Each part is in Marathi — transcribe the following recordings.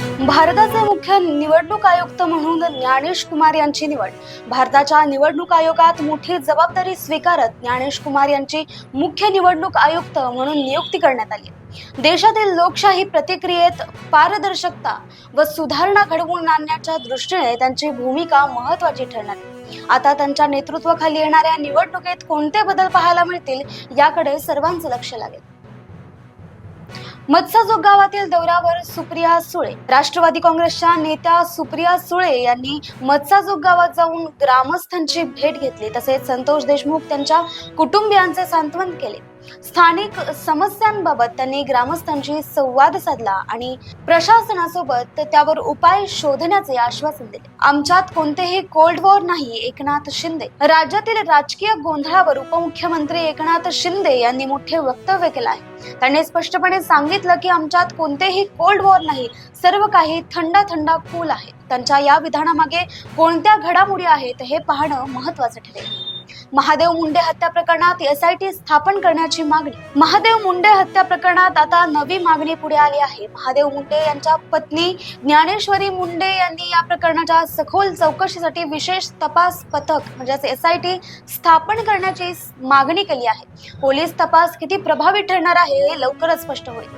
भारताचे मुख्य निवडणूक आयुक्त म्हणून ज्ञानेश कुमार यांची निवड. भारताच्या निवडणूक आयोगात मोठी जबाबदारी स्वीकारत ज्ञानेश कुमार यांची मुख्य निवडणूक आयुक्त म्हणून नियुक्ती करण्यात आली. देशातील लोकशाही प्रतिक्रियेत पारदर्शकता व सुधारणा घडवून आणण्याच्या दृष्टीने त्यांची भूमिका महत्वाची ठरणार आहे. आता त्यांच्या नेतृत्वाखाली येणाऱ्या निवडणुकीत कोणते बदल पाहायला मिळतील याकडे सर्वांचं लक्ष लागेल. मत्साजोग गावातील दौऱ्यावर सुप्रिया सुळे. राष्ट्रवादी काँग्रेसच्या नेत्या सुप्रिया सुळे यांनी मत्साजोग गावात जाऊन ग्रामस्थांची भेट घेतली. तसेच संतोष देशमुख त्यांच्या कुटुंबियांचे सांत्वन केले. स्थानिक समस्यांबाबत त्यांनी ग्रामस्थांशी संवाद साधला आणि प्रशासनासोबत त्यावर उपाय शोधण्याचे आश्वासन दिले. आमच्यात कोणतेही कोल्ड वॉर नाही एकनाथ शिंदे. राज्यातील राजकीय गोंधळावर उपमुख्यमंत्री एकनाथ शिंदे यांनी मोठे वक्तव्य केलं आहे. त्यांनी स्पष्टपणे सांगितलं की आमच्यात कोणतेही कोल्ड वॉर नाही सर्व काही थंड थंड कूल आहे. त्यांच्या या विधानामागे कोणत्या घडामोडी आहेत हे पाहणं महत्वाचं ठरेल. महादेव मुंडे हत्या प्रकरणात एसआयटी स्थापन करण्याची मागणी. महादेव मुंडे हत्या प्रकरणात आता नवी मागणी पुढे आली आहे. महादेव मुंडे यांच्या पत्नी ज्ञानेश्वरी मुंडे यांनी या प्रकरणाच्या सखोल चौकशीसाठी विशेष तपास पथक म्हणजेच एसआयटी स्थापन करण्याची मागणी केली आहे. पोलीस तपास किती प्रभावी ठरणार आहे हे लवकरच स्पष्ट होईल.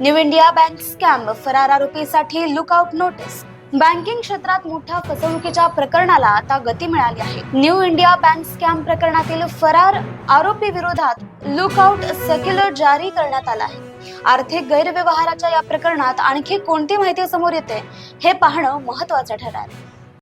न्यू इंडिया बँक स्कॅम फरार आरोपीसाठी लुकआउट नोटीस बँकिंग क्षेत्रात मोठ्या फसवणुकीच्या प्रकरणाला आता गती मिळाली आहे. न्यू इंडिया बँक स्कॅम प्रकरणातील फरार आरोपी विरोधात लुकआउट सर्क्युलर जारी करण्यात आला आहे. आर्थिक गैरव्यवहाराच्या या प्रकरणात आणखी कोणती माहिती समोर येते हे पाहणं महत्वाचं ठरणार आहे.